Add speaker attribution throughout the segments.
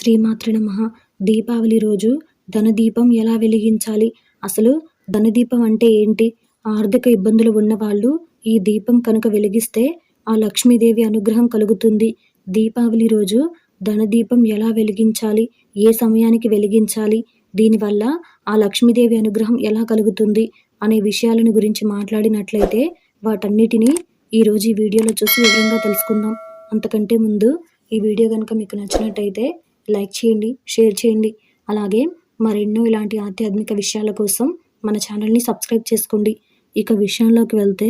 Speaker 1: శ్రీమాతృ నమ. దీపావళి రోజు ధనదీపం ఎలా వెలిగించాలి? అసలు ధనదీపం అంటే ఏంటి? ఆర్థిక ఇబ్బందులు ఉన్నవాళ్ళు ఈ దీపం కనుక వెలిగిస్తే ఆ లక్ష్మీదేవి అనుగ్రహం కలుగుతుంది. దీపావళి రోజు ధనదీపం ఎలా వెలిగించాలి? ఏ సమయానికి వెలిగించాలి? దీనివల్ల ఆ లక్ష్మీదేవి అనుగ్రహం ఎలా కలుగుతుంది? అనే విషయాలను గురించి మాట్లాడినట్లయితే వాటన్నిటినీ ఈరోజు ఈ వీడియోలో చూసి వివరంగా తెలుసుకుందాం. అంతకంటే ముందు ఈ వీడియో కనుక మీకు నచ్చినట్టయితే లైక్ చేయండి షేర్ చేయండి. అలాగే మరెన్నో ఇలాంటి ఆధ్యాత్మిక విషయాల కోసం మన ఛానల్ని సబ్స్క్రైబ్ చేసుకోండి. ఇక విషయంలోకి వెళ్తే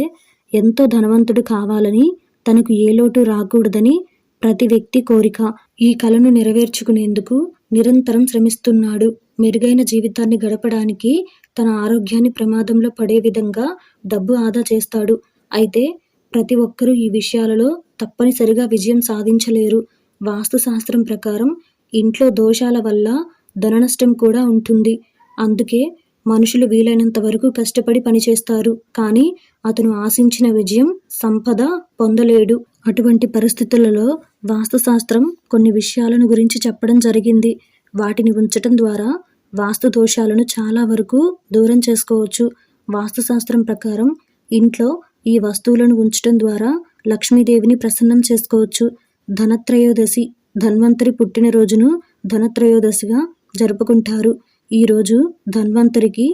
Speaker 1: ఎంతో ధనవంతుడు కావాలని తనకు ఏ లోటు రాకూడదని ప్రతి వ్యక్తి కోరిక. ఈ కలను నెరవేర్చుకునేందుకు నిరంతరం శ్రమిస్తున్నాడు. మెరుగైన జీవితాన్ని గడపడానికి తన ఆరోగ్యాన్ని ప్రమాదంలో పడే విధంగా డబ్బు ఆదా చేస్తాడు. అయితే ప్రతి ఒక్కరూ ఈ విషయాలలో తప్పనిసరిగా విజయం సాధించలేరు. వాస్తుశాస్త్రం ప్రకారం ఇంట్లో దోషాల వల్ల ధన నష్టం కూడా ఉంటుంది. అందుకే మనుషులు వీలైనంత వరకు కష్టపడి పనిచేస్తారు. కానీ అతను ఆశించిన విజయం సంపద పొందలేడు. అటువంటి పరిస్థితులలో వాస్తుశాస్త్రం కొన్ని విషయాలను గురించి చెప్పడం జరిగింది. వాటిని ఉంచటం ద్వారా వాస్తు దోషాలను చాలా వరకు దూరం చేసుకోవచ్చు. వాస్తుశాస్త్రం ప్రకారం ఇంట్లో ఈ వస్తువులను ఉంచటం ద్వారా లక్ష్మీదేవిని ప్రసన్నం చేసుకోవచ్చు. ధనత్రయోదశి ధన్వంతరి పుట్టినరోజును ధనత్రయోదశిగా జరుపుకుంటారు. ఈరోజు ధన్వంతరికి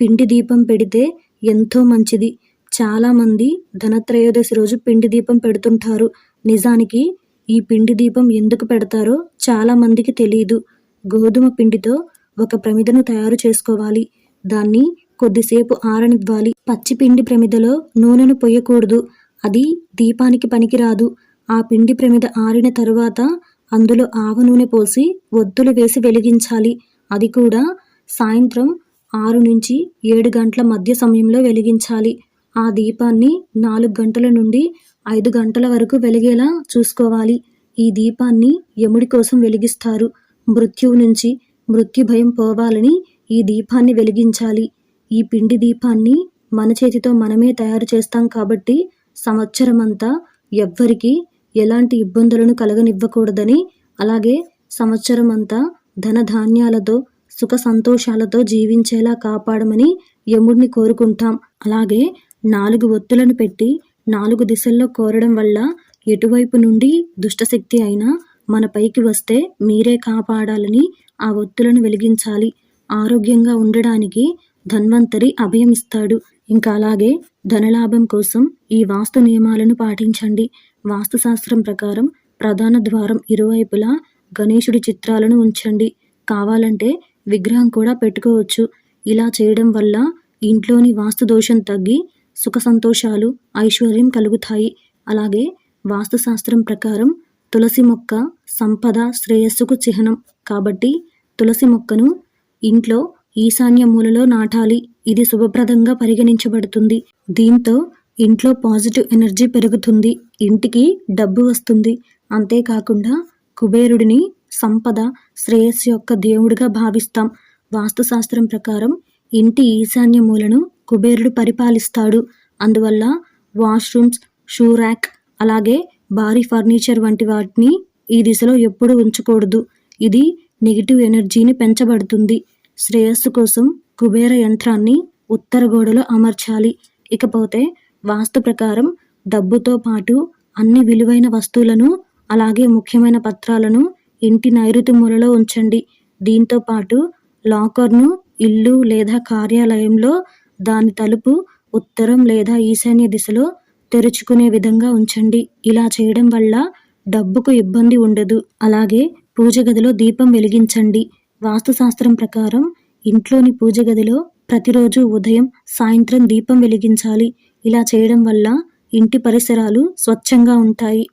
Speaker 1: పిండి దీపం పెడితే ఎంతో మంచిది. చాలామంది ధనత్రయోదశి రోజు పిండి దీపం పెడుతుంటారు. నిజానికి ఈ పిండి దీపం ఎందుకు పెడతారో చాలామందికి తెలియదు గోధుమ పిండితో ఒక ప్రమిదను తయారు చేసుకోవాలి. దాన్ని కొద్దిసేపు ఆరనివ్వాలి. పచ్చి పిండి ప్రమిదలో నూనెను పొయ్యకూడదు. అది దీపానికి పనికిరాదు. ఆ పిండి ప్రమిద ఆరిన తరువాత అందులో ఆవ నూనె పోసి ఒత్తులు వేసి వెలిగించాలి. అది కూడా సాయంత్రం ఆరు నుంచి ఏడు గంటల మధ్య సమయంలో వెలిగించాలి. ఆ దీపాన్ని నాలుగు గంటల నుండి ఐదు గంటల వరకు వెలిగేలా చూసుకోవాలి. ఈ దీపాన్ని యముడి కోసం వెలిగిస్తారు. మృత్యువు నుంచి మృత్యు భయం పోవాలని ఈ దీపాన్ని వెలిగించాలి. ఈ పిండి దీపాన్ని మన చేతితో మనమే తయారు చేస్తాం కాబట్టి సంవత్సరమంతా ఎవ్వరికీ ఎలాంటి ఇబ్బందులను కలగనివ్వకూడదని అలాగే సంవత్సరం అంతా ధనధాన్యాలతో సుఖ సంతోషాలతో జీవించేలా కాపాడమని యముడిని కోరుకుంటాం. అలాగే నాలుగు ఒత్తులను పెట్టి నాలుగు దిశల్లో కోరడం వల్ల ఎటువైపు నుండి దుష్టశక్తి అయినా మన పైకి వస్తే మీరే కాపాడాలని ఆ ఒత్తులను వెలిగించాలి. ఆరోగ్యంగా ఉండడానికి ధన్వంతరి అభయమిస్తాడు. ఇంకా అలాగే ధనలాభం కోసం ఈ వాస్తు నియమాలను పాటించండి. వాస్తుశాస్త్రం ప్రకారం ప్రధాన ద్వారం ఇరువైపులా గణేశుడి చిత్రాలను ఉంచండి. కావాలంటే విగ్రహం కూడా పెట్టుకోవచ్చు. ఇలా చేయడం వల్ల ఇంట్లోని వాస్తు దోషం తగ్గి సుఖ సంతోషాలు ఐశ్వర్యం కలుగుతాయి. అలాగే వాస్తుశాస్త్రం ప్రకారం తులసి మొక్క సంపద శ్రేయస్సుకు చిహ్నం. కాబట్టి తులసి మొక్కను ఇంట్లో ఈశాన్య మూలలో నాటాలి. ఇది శుభప్రదంగా పరిగణించబడుతుంది. దీంతో ఇంట్లో పాజిటివ్ ఎనర్జీ పెరుగుతుంది. ఇంటికి డబ్బు వస్తుంది. అంతేకాకుండా కుబేరుడిని సంపద శ్రేయస్సు యొక్క దేవుడిగా భావిస్తాం. వాస్తుశాస్త్రం ప్రకారం ఇంటి ఈశాన్య మూలను కుబేరుడు పరిపాలిస్తాడు. అందువల్ల వాష్రూమ్స్ షూ ర్యాక్ అలాగే భారీ ఫర్నిచర్ వంటి వాటిని ఈ దిశలో ఎప్పుడూ ఉంచకూడదు. ఇది నెగిటివ్ ఎనర్జీని పెంచబడుతుంది. శ్రేయస్సు కోసం కుబేర యంత్రాన్ని ఉత్తర గోడలో అమర్చాలి. ఇకపోతే వాస్తు ప్రకారం డబ్బుతో పాటు అన్ని విలువైన వస్తువులను అలాగే ముఖ్యమైన పత్రాలను ఇంటి నైరుతి మూలలో ఉంచండి. దీంతో పాటు లాకర్ను ఇల్లు లేదా కార్యాలయంలో దాని తలుపు ఉత్తరం లేదా ఈశాన్య దిశలో తెరుచుకునే విధంగా ఉంచండి. ఇలా చేయడం వల్ల డబ్బుకు ఇబ్బంది ఉండదు. అలాగే పూజ గదిలో దీపం వెలిగించండి. వాస్తుశాస్త్రం ప్రకారం ఇంట్లోని పూజ గదిలో ప్రతిరోజు ఉదయం సాయంత్రం దీపం వెలిగించాలి. ఇలా చేయడం వల్ల ఇంటి పరిసరాలు స్వచ్ఛంగా ఉంటాయి.